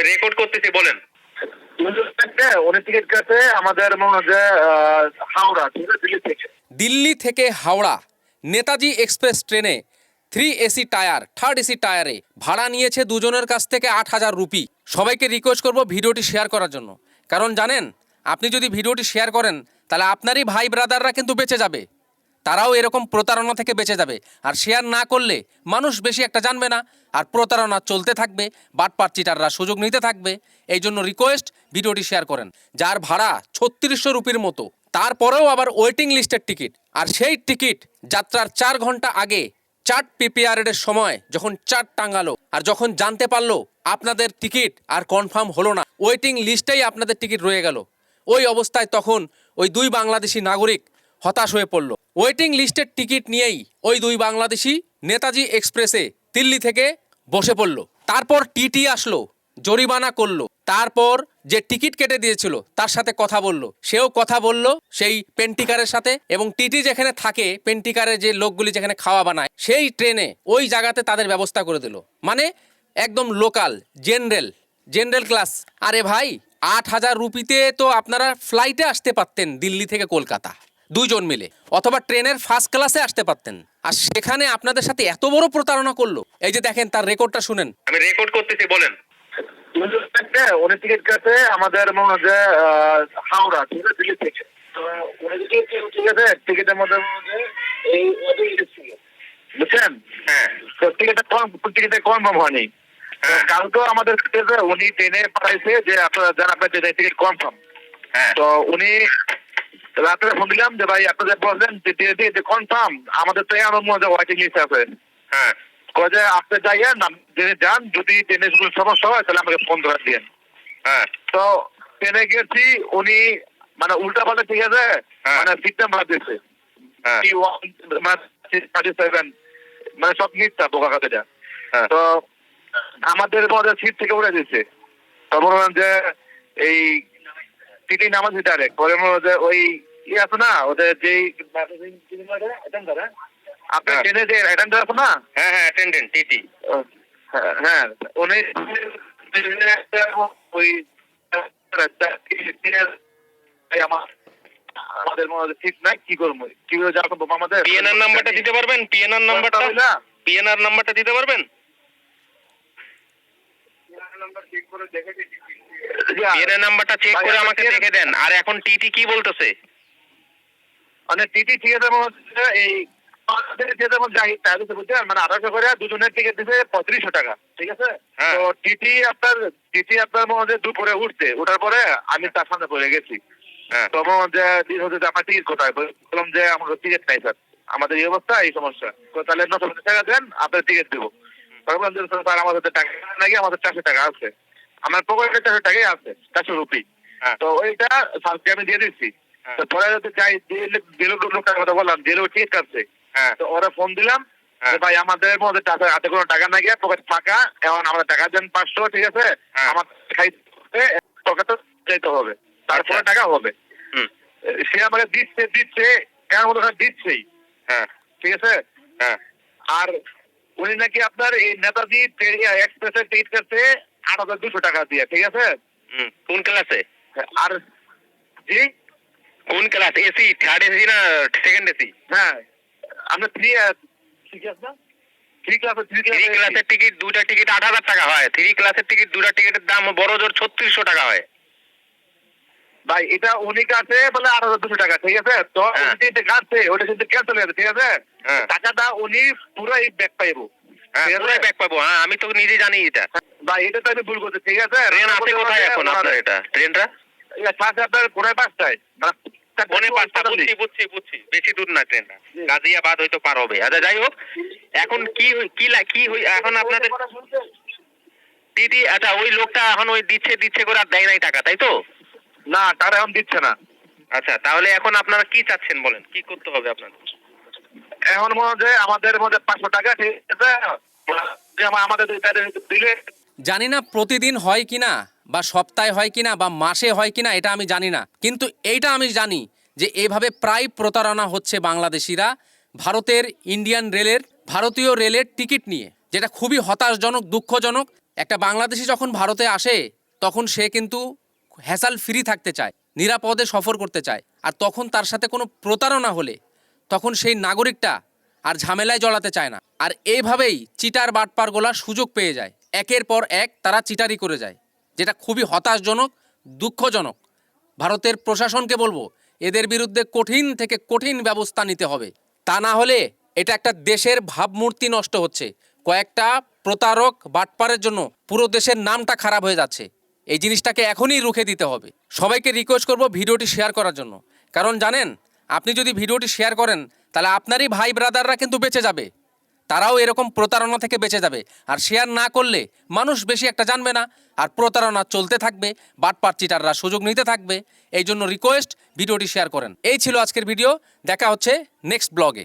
আমি রেকর্ড করতেছি বলেন। উনি টিকিট কাটে আমাদের মনে হয় হাওড়া দিল্লি থেকে। দিল্লি থেকে হাওড়া নেতাজি এক্সপ্রেস ট্রেনে three AC tier third AC টায়ারে ভাড়া নিয়েছে দুজনের কাছ থেকে আট হাজার রুপি। সবাইকে রিকোয়েস্ট করব ভিডিওটি শেয়ার করার জন্য। কারণ জানেন আপনি যদি ভিডিওটি শেয়ার করেন তাহলে আপনারই ভাই ব্রাদাররা কিন্তু বেঁচে যাবে। তারাও এরকম প্রতারণা থেকে বেঁচে যাবে। আর শেয়ার না করলে মানুষ বেশি একটা জানবে না। আর প্রতারণা চলতে থাকবে বাটপাট চিটাররা সুযোগ নিতে থাকবে। এই জন্য রিকোয়েস্ট ভিডিওটি শেয়ার করেন। যার ভাড়া ছত্রিশশো রুপির মতো। তারপরেও আবার ওয়েটিং লিস্টের টিকিট আর সেই টিকিট যাত্রার চার ঘণ্টা আগে চার্ট পিপিআরের সময় যখন চার্ট টাঙ্গালো আর যখন জানতে পারল আপনাদের টিকিট আর কনফার্ম হলো না ওয়েটিং লিস্টেই আপনাদের টিকিট রয়ে গেল। ওই অবস্থায় তখন ওই দুই বাংলাদেশি নাগরিক হতাশ হয়ে পড়ল। ওয়েটিং লিস্টের টিকিট নিয়েই ওই দুই বাংলাদেশি নেতাজি এক্সপ্রেসে দিল্লি থেকে বসে পড়ল। তারপর টিটি আসলো, জরিমানা করল। তারপর যে টিকিট কেটে দিয়েছিল, তার সাথে কথা বলল। সেও কথা বলল সেই পেন্টিকারের সাথে এবং টিটি যেখানে থাকে, পেন্টিকারের যে লোকগুলি যেখানে খাওয়া বানায়, সেই ট্রেনে ওই জায়গাতে তাদের ব্যবস্থা করে দিল। মানে একদম লোকাল, জেনারেল জেনারেল ক্লাস। আরে ভাই, আট হাজার রুপিতে তো আপনারা ফ্লাইটে আসতে পারতেন দিল্লি থেকে কলকাতা। দুইজন মিলে অথবা ট্রেনের ফার্স্ট ক্লাসে আসতে পারতেন। আর সেখানে আপনাদের সাথে এত বড় প্রতারণা করল। এই যে দেখেন তার রেকর্ডটা শুনেন। আমি রেকর্ড করতেছি বলেন। উনি টিকিট কাটে আমাদের মনে হয় যে হাওড়া ঠিক আছে দিল্লি থেকে। তো উনি টিকিট ঠিক আছে টিকিটের মধ্যে যে এই ওদের list ছিল। বুঝছেন? হ্যাঁ। তো টিকিটটা টিকিটে কনফার্ম হয়নি। হ্যাঁ। কালকে আমাদের উনি ট্রেনে পাঠাইছে যে আপনারা যান আপনার টিকিট কনফার্ম। হ্যাঁ। তো উনি রাত্রে ফোন দিলাম যে ভাই আপনাদের বললেন যে কনফার্ম আমাদের তো আমার মনে হয় ওয়াইটিং লিস্ট আছে। হ্যাঁ। কয়ে আপনি যাইয়েন যদি যান যদি ট্রেনের কোনো সমস্যা হয় তাহলে আমাকে ফোন করে দিয়েন। হ্যাঁ। তো ট্রেনে গেছি উনি মানে উল্টা পাল্টা ঠিক আছে হ্যাঁ। মানে সিস্টেম বাদ দিয়েছে মানে সব মিথ্যা বোকা কাজটা হ্যাঁ। তো আমাদের মধ্যে সিট থেকে উড়ে দিচ্ছে তারপর বললাম যে এই টিটি নামাজি ডাইরেক্ট পরে ওই ই আছে না ওদের যেই আপনার হ্যাঁ। ট্রেনে যে অ্যাটেন্ডার আছে না? হ্যাঁ হ্যাঁ অ্যাটেন্ডেন্ট টিটি হ্যাঁ, হ্যাঁ উনি ওই আমার আমাদের মনে ঠিক নাই কি করব? কি করে যাব আমাদের? পিএনআর নাম্বারটা দিতে পারবেন? পিএনআর নাম্বারটা পিএনআর নাম্বারটা দিতে পারবেন? পিএনআর নাম্বারটা চেক করে আমাকে দেখে দেন। আর এখন টিটি কি বলতেছে? মানে টিটি ঠিক আছে এই মানে আঠারোশো করে দুজনের টিকিট দিছে পঁয়ত্রিশশো টাকা ঠিক আছে? হ্যাঁ। তো টিটি আপনার টিটি আপনার দুপুরে উঠছে ওঠার পরে আমি তার সামনে পড়ে গেছি। হ্যাঁ। তখন যে দিন হচ্ছে আপনার টিকিট কোথায়? বললাম যে আমার টিকিট নাই স্যার। আমাদের এই অবস্থা এই সমস্যা। তাহলে নশো পঞ্চাশ টাকা দেন আপনার টিকিট দেবো। তখন বললাম যে স্যার আমাদের টাকা নাকি আমাদের চারশো টাকা আছে। আমার পকেটে চারশো টাকাই আছে চারশো রুপি। হ্যাঁ। তো ওইটা স্যারকে আমি দিয়ে দিচ্ছি। হ্যাঁ। তো পরে যদি যাই দিল লোকের কথা বললাম দিল টিকিট কাটছে হ্যাঁ। তো ওরা ফোন দিলাম। ভাই আমাদের মধ্যে টাকা হাতে কোনো টাকা নাই গিয়ে পকেট ফাঁকা এখন আমাদের টাকা দেন পাঁচশো ঠিক আছে। আমার খাইতে টাকা তো যেতে হবে। তারপরে আচ্ছা। টাকা হবে। সে আমাকে দিচ্ছে দিচ্ছে কেন মতো দিচ্ছেই। হ্যাঁ। ঠিক আছে? হ্যাঁ। আর উনি নাকি আপনার এই নেতাজি এক্সপ্রেসের টিকিট কাটছে আট হাজার দুশো টাকা দিয়ে ঠিক আছে? কোন ক্লাসে আর জি? কোন ক্লাস এসি থার্ড এসি না সেকেন্ড এসি হ্যাঁ। আমরা থ্রি ঠিক আছে না থ্রি ক্লাসে থ্রি থ্রি ক্লাসের টিকিট দুটা টিকিট আট হাজার টাকা হয়। থ্রি ক্লাসের টিকিট দুটা টিকিটের দাম বড় জোর ছত্রিশশো টাকা হয়। ভাই এটা উনি কাছে বলে আট হাজার দুশো টাকা ঠিক আছে? তো হ্যাঁ। কাটছে ওটা কিন্তু ক্যান্সেল হয়ে ঠিক আছে? হ্যাঁ। টাকাটা উনি পুরোই ব্যাক পাইবো? পুরাই ব্যাক পাবো। হ্যাঁ আমি তো নিজে জানি এটা। ভাই এটা তো আমি ভুল করছি ঠিক আছে? ট্রেন আছে কোথায় এখন আপনার এটা? ট্রেনটা আপনার পাঁচটায়। মানে পাঁচটা বুঝছি বুঝছি বুঝছি। বেশি দূর না ট্রেনটা গাজিয়াবাদ হয়তো পার হবে। আচ্ছা যাই হোক এখন কি কি এখন আপনাদের দিদি আচ্ছা ওই লোকটা এখন ওই দিচ্ছে দিচ্ছে করে আর দেয় নাই টাকা তাই তো? না তারা এখন দিচ্ছে না। আচ্ছা তাহলে এখন আপনারা কি চাচ্ছেন বলেন? কি করতে হবে আপনাদের? এখন মনে হয় আমাদের মধ্যে পাঁচশো টাকা ঠিক আছে? আমাদের দিলে। জানি না প্রতিদিন হয় কিনা, বা সপ্তাহে হয় কিনা, বা মাসে হয় কিনা, এটা আমি জানি না। কিন্তু এইটা আমি জানি যে এভাবে প্রায় প্রতারণা হচ্ছে বাংলাদেশিরা ভারতের ইন্ডিয়ান রেলের, ভারতীয় রেলের টিকিট নিয়ে, যেটা খুবই হতাশজনক, দুঃখজনক। একটা বাংলাদেশি যখন ভারতে আসে, তখন সে কিন্তু হ্যাসাল ফ্রি থাকতে চায়, নিরাপদে সফর করতে চায়। আর তখন তার সাথে কোনো প্রতারণা হলে তখন সেই নাগরিকটা আর ঝামেলায় জড়াতে চায় না। আর এইভাবেই চিটার বাটপার বাটপারগোলা সুযোগ পেয়ে যায়। একের পর এক তারা চিটারি করে যায়, যেটা খুবই হতাশজনক, দুঃখজনক। ভারতের প্রশাসনকে বলব, এদের বিরুদ্ধে কঠিন থেকে কঠিন ব্যবস্থা নিতে হবে। তা না হলে এটা একটা দেশের ভাবমূর্তি নষ্ট হচ্ছে। কয়েকটা প্রতারক বাটপারের জন্য পুরো দেশের নামটা খারাপ হয়ে যাচ্ছে। এই জিনিসটাকে এখনই রুখে দিতে হবে। সবাইকে রিকোয়েস্ট করব ভিডিওটি শেয়ার করার জন্য। কারণ জানেন আপনি যদি ভিডিওটি শেয়ার করেন, তাহলে আপনারই ভাই ব্রাদাররা কিন্তু বেঁচে যাবে। তারাও এরকম প্রতারণা থেকে বেঁচে যাবে। আর শেয়ার না করলে মানুষ বেশি একটা জানবে না। আর প্রতারণা চলতে থাকবে বাটপার চিটাররা সুযোগ নিতে থাকবে। এই জন্য রিকোয়েস্ট ভিডিওটি শেয়ার করেন। এই ছিল আজকের ভিডিও দেখা হচ্ছে নেক্সট ব্লগে